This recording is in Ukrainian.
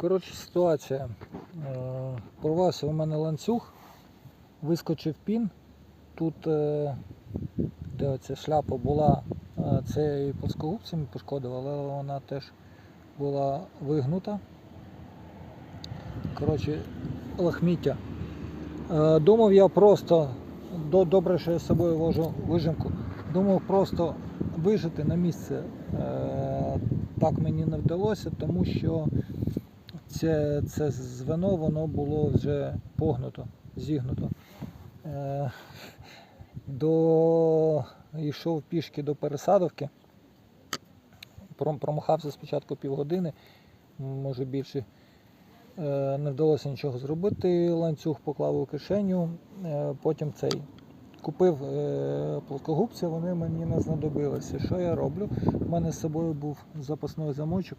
Коротше, ситуація. Е, Порвався у мене ланцюг, вискочив пін. Тут, е, де оця шляпа була, е, це і плоскогубцями пошкодило, але вона теж була вигнута. Коротше, лахміття. Думав я просто, добре, що я з собою вожу вижимку, думав просто вижити на місце. Так мені не вдалося, тому що це, це звено воно було вже погнуто, зігнуто. Е, До... Йшов пішки до пересадовки. Промахався спочатку півгодини, може більше. Е, Не вдалося нічого зробити. Ланцюг поклав у кишеню, е, потім цей. Купив е, плоскогубці, вони мені не знадобилися. Що я роблю? У мене з собою був запасний замочок.